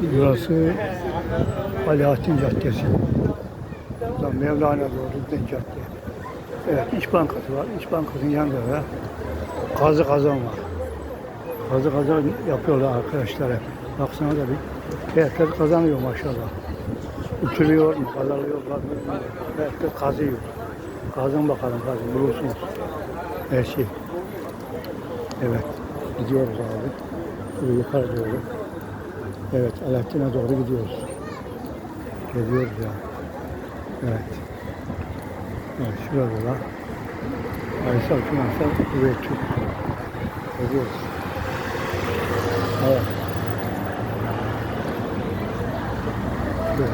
Burası Alaaddin Caddesi. Buradan Mevlana doğru giden cadde. Evet, İş Bankası var. İş Bankası'nın yanında da kazı kazan var. Kazı kazan yapıyorlar arkadaşlar hep. Baksana da bir. Herkes kazanıyor maşallah. Uçuruyor mu, kazanıyor mu? Herkes kazıyor. Kazın bakalım kazın, bulursunuz. Her şey. Evet, gidiyoruz abi. Şöyle yukarı doğru. Evet, Alaaddin'e doğru gidiyoruz. Geliyoruz ya. Evet. Evet, şurada da. Aysel Finansal Üretçi. Geliyoruz. Evet. Şöyle.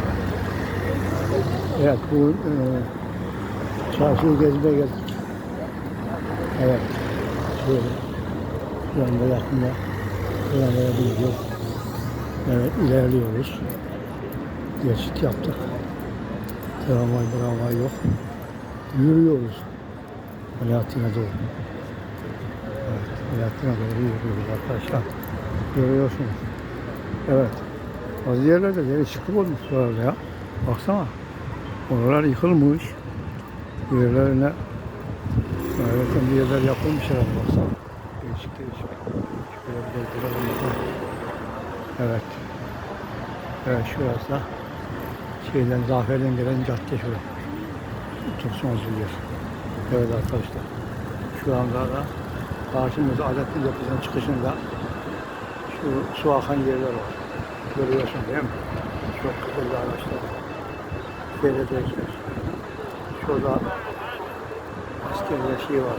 Evet, bu e, çarşıyı gezmeye geldik. Evet. Şöyle. Şu anda yakında buralara gidiyoruz. Evet, ilerliyoruz. Geçit yaptık. Tramvay, tramvay yok. Yürüyoruz. Alaaddin'e doğru. Evet, Alaaddin'e doğru yürüyoruz arkadaşlar. Görüyorsunuz. Evet. Bazı yerlerde değişiklik olmuş buralarda ya. Baksana. Oralar yıkılmış. Yerlerine Evet, bir yerler yapılmış herhalde baksana. Değişik değişik. Şöyle bir de. Evet. Evet şurası da şeyden Zafer'den gelen cadde şurası. Otursun bir yer. Evet arkadaşlar. Şu anda da karşımızda Alaaddin Yapısı'nın çıkışında şu su akan yerler var. Görüyorsun değil mi? Çok güzel araçlar. Seyrediyorsunuz. Şurada askerler şey var.